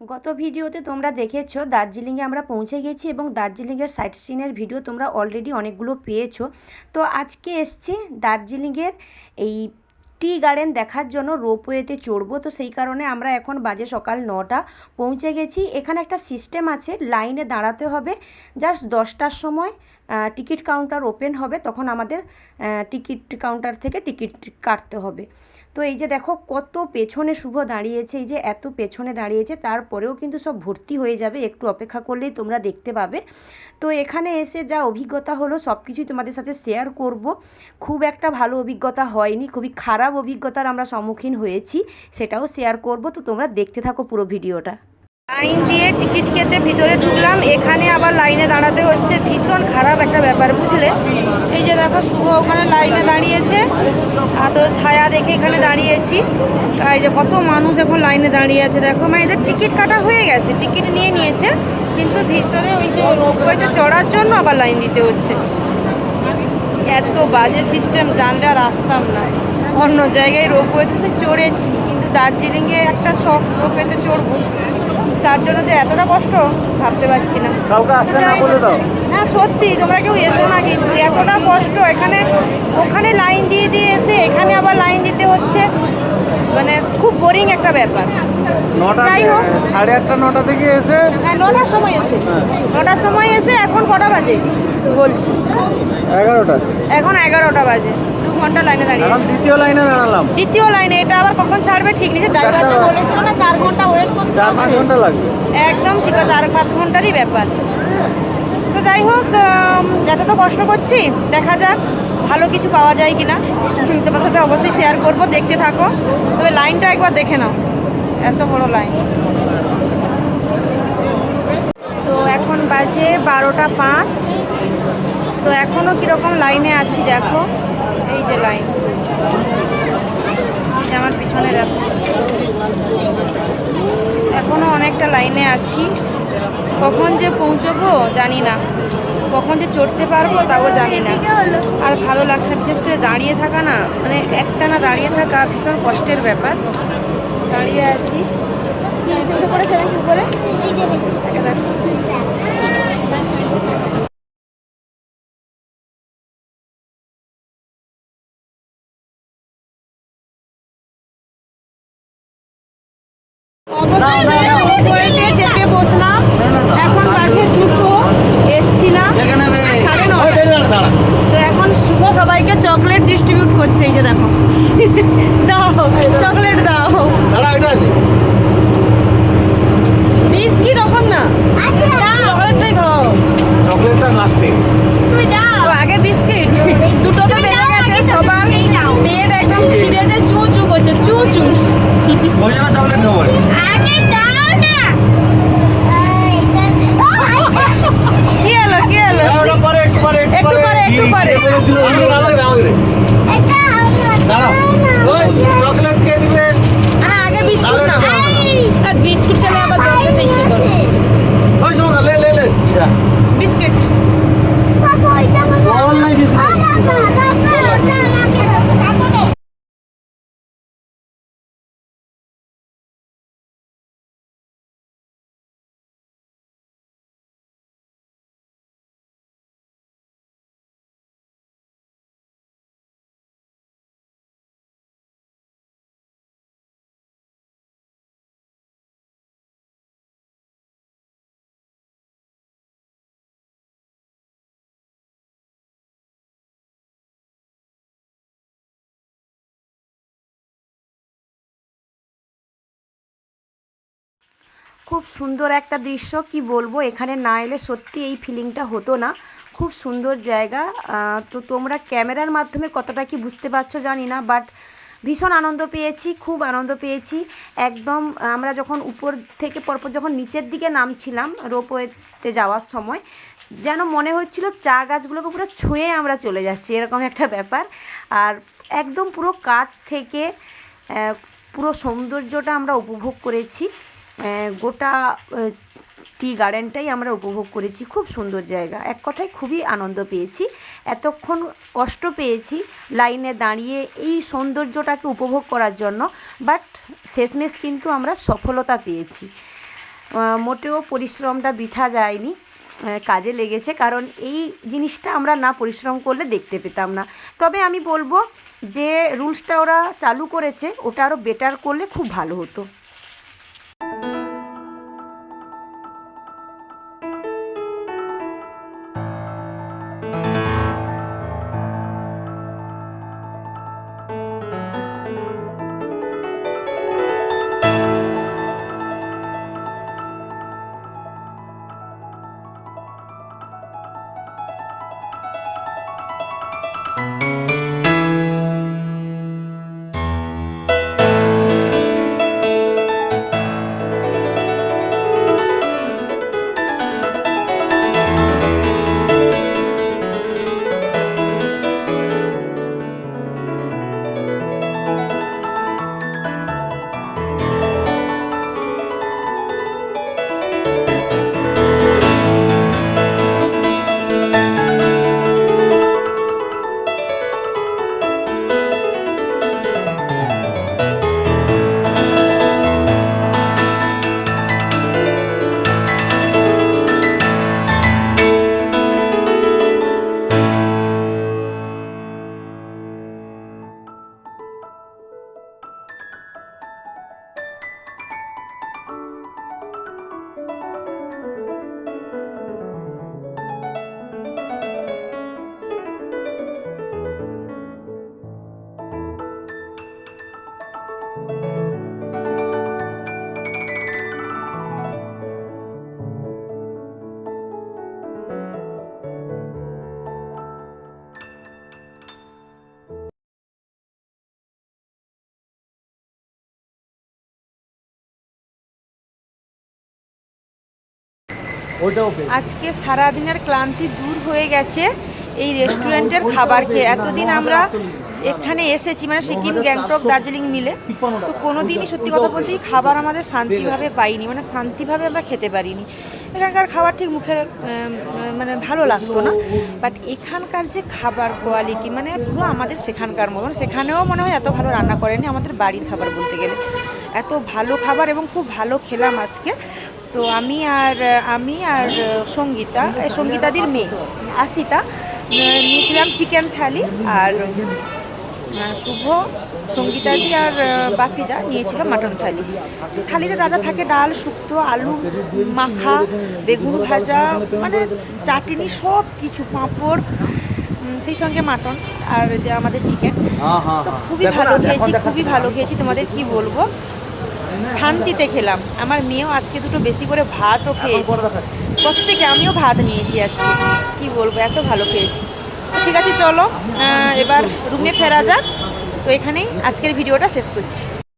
গত ভিডিওতে তোমরা দেখেছ দার্জিলিংয়ে আমরা পৌঁছে গেছি এবং দার্জিলিংয়ের সাইট সিনের ভিডিও তোমরা অলরেডি অনেকগুলো পেয়েছ। তো আজকে এসছি দার্জিলিংয়ের এই টি গার্ডেন দেখার জন্য রোপওয়েতে চড়বো। তো সেই কারণে আমরা এখন বাজে সকাল নটা, পৌঁছে গেছি। এখানে একটা সিস্টেম আছে, লাইনে দাঁড়াতে হবে। জাস্ট দশটার সময় টিকিট কাউন্টার ওপেন হবে, তখন আমাদের টিকিট কাউন্টার থেকে টিকিট কাটতে হবে। তো এই যে দেখো কত পেছনে শুভ দাঁড়িয়েছে, এই যে এত পেছনে দাঁড়িয়েছে, তারপরেও কিন্তু সব ভর্তি হয়ে যাবে, একটু অপেক্ষা করলেই তোমরা দেখতে পাবে। তো এখানে এসে যা অভিজ্ঞতা হলো, সব কিছুই তোমাদের সাথে শেয়ার করব। খুব একটা ভালো অভিজ্ঞতা হয়নি, খুবই খারাপ অভিজ্ঞতার আমরা সম্মুখীন হয়েছি, সেটাও শেয়ার করব। তো তোমরা দেখতে থাকো পুরো ভিডিওটা লাইন দিয়ে টিকিট কেটে ভিতরে ঢুকলাম। এখানে আবার লাইনে দাঁড়াতে হচ্ছে। ভীষণ খারাপ একটা ব্যাপার, বুঝলে? এই যে দেখো, শুভ ওখানে লাইনে দাঁড়িয়েছে। আর তো ছায়া দেখে এখানে দাঁড়িয়েছি। এই যে কত মানুষ এখন লাইনে দাঁড়িয়ে আছে, দেখো। মানে এদের টিকিট কাটা হয়ে গেছে, টিকিট নিয়ে নিয়েছে। কিন্তু ভিতরে ওই যে রোপওয়েতে চড়ার জন্য আবার লাইন দিতে হচ্ছে। এত বাজে সিস্টেম, জানলে আর আসতাম না। অন্য জায়গায় রোপওয়েতে চড়েছি, কিন্তু দার্জিলিংয়ে একটা শখ রোপওয়েতে চড়বো। তার জন্য যে এতটা কষ্ট ভাবতে পারছি না। হ্যাঁ সত্যি তোমরা কেউ এসো না কিন্তু এতটা কষ্ট এখানে ওখানে লাইন দিয়ে দিয়ে এসে এখানে আবার লাইন দিতে হচ্ছে। মানে খুব বোরিং একটা ব্যাপার। নটা সাড়ে আটটা নটা থেকে এসে হ্যাঁ নটার সময় এসে। হ্যাঁ। নটার সময় এসে এখন কটা বাজে? বলছি। এগারোটা। এখন এগারোটা বাজে। ঘণ্টা লাইনে দাঁড়িয়ে দ্বিতীয় লাইনে দাঁড়ালাম। দ্বিতীয় লাইনে এটা আবার কখন ছাড়বে? ঠিক নেই ড্রাইভার চারটা- বলেছিল না চার ঘণ্টা ওয়েট করতে চার পাঁচ। ঘণ্টা লাগবে। একদম ঠিক আছে চার পাঁচ ঘন্টারই ব্যাপার। তো যাই হোক এত তো কষ্ট করছি দেখা যাক ভালো কিছু পাওয়া যায় কিনা। তোমার সাথে অবশ্যই শেয়ার করব দেখতে থাকো। তবে লাইনটা একবার দেখে নাও এত বড় লাইন তো এখন বাজে বারোটা পাঁচ। তো এখনও কীরকম লাইনে আছি দেখো। এই যে লাইন। আমার পিছনে দেখো এখনও অনেকটা লাইনে আছি। কখন যে পৌঁছবো জানি না। কখন যে চড়তে পারব তাও জানি না। আর ভালো লাগছে বিশেষ করে দাঁড়িয়ে থাকা না। মানে একটা না দাঁড়িয়ে থাকা ভীষণ কষ্টের ব্যাপার। দাঁড়িয়ে আছি। উপরে। অবশ্যই বসলাম। এখন একটু খুব সুন্দর একটা দৃশ্য, কি বলব? এখানে না এলে সত্যি এই ফিলিংটা হতো না। খুব সুন্দর জায়গা। তো তোমরা ক্যামেরার মাধ্যমে কতটা কি বুঝতে পারছ জানি না বাট ভীষণ আনন্দ পেয়েছি, খুব আনন্দ পেয়েছি। একদম, আমরা যখন উপর থেকে পরপর যখন নিচের দিকে নামছিলাম রোপওয়েতে যাওয়ার সময়, যেন মনে হচ্ছিল চা গাছগুলোকে পুরো ছুঁয়ে আমরা চলে যাচ্ছি, এরকম একটা ব্যাপার। আর একদম পুরো কাছ থেকে পুরো সৌন্দর্যটা আমরা উপভোগ করেছি। গোটা টি গার্ডেনটাই আমরা উপভোগ করেছি। খুব সুন্দর জায়গা। এক কথায় খুবই আনন্দ পেয়েছি। এতক্ষণ কষ্ট পেয়েছি লাইনে দাঁড়িয়ে এই সৌন্দর্যটাকে উপভোগ করার জন্য, বাট শেষমেশ কিন্তু আমরা সফলতা পেয়েছি। মোটেও পরিশ্রমটা বৃথা যায়নি কাজে লেগেছে, কারণ এই জিনিসটা আমরা না পরিশ্রম করলে দেখতে পেতাম না। তবে আমি বলব যে, রুলসটা ওরা চালু করেছে, ওটা আরও বেটার করলে খুব ভালো হতো। ওটাও আজকে সারাদিনের ক্লান্তি দূর হয়ে গেছে এই রেস্টুরেন্টের খাবার খেয়ে। এতদিন আমরা এখানে এসেছি মানে সিকিম গ্যাংটক দার্জিলিং মিলে। তো কোনো দিনই সত্যি কথা বলতে খাবার আমাদের শান্তিভাবে পাইনি মানে শান্তিভাবে আমরা খেতে পারিনি। এখানকার খাবার ঠিক মুখে মানে ভালো লাগতো না। বাট এখানকার যে খাবার কোয়ালিটি মানে পুরো আমাদের সেখানকার মতন। সেখানেও মনে হয় এত ভালো রান্না করেনি আমাদের বাড়ির খাবার বলতে গেলে। এত ভালো খাবার এবং খুব ভালো খেলাম আজকে। তো আমি আর আমি আর সঙ্গীতা সঙ্গীতাদির মেয়ে আসিতা। নিয়েছিলাম চিকেন থালি আর শুভ সঙ্গীতাদি আর বাপিদা নিয়েছিল মাটন থালি। তো থালিতে দাদা থাকে ডাল শুক্তো আলু মাখা বেগুন ভাজা মানে চাটনি সব কিছু পাঁপড় সেই সঙ্গে মাটন আর যে আমাদের চিকেন। হ্যাঁ হ্যাঁ হ্যাঁ। খুবই ভালো খেয়েছি খুবই ভালো খেয়েছি। তোমাদের কি বলব? শান্তিতে খেলাম। আমার মেয়েও আজকে দুটো বেশি করে ভাতও খেয়েছি। খেয়েছে পরে প্রত্যেকে আমিও ভাত নিয়েছি আজকে। কি বলব এত ভালো খেয়েছি। ঠিক আছে চলো এবার রুমে ফেরা যাক। তো এখানেই আজকের ভিডিওটা শেষ করছি।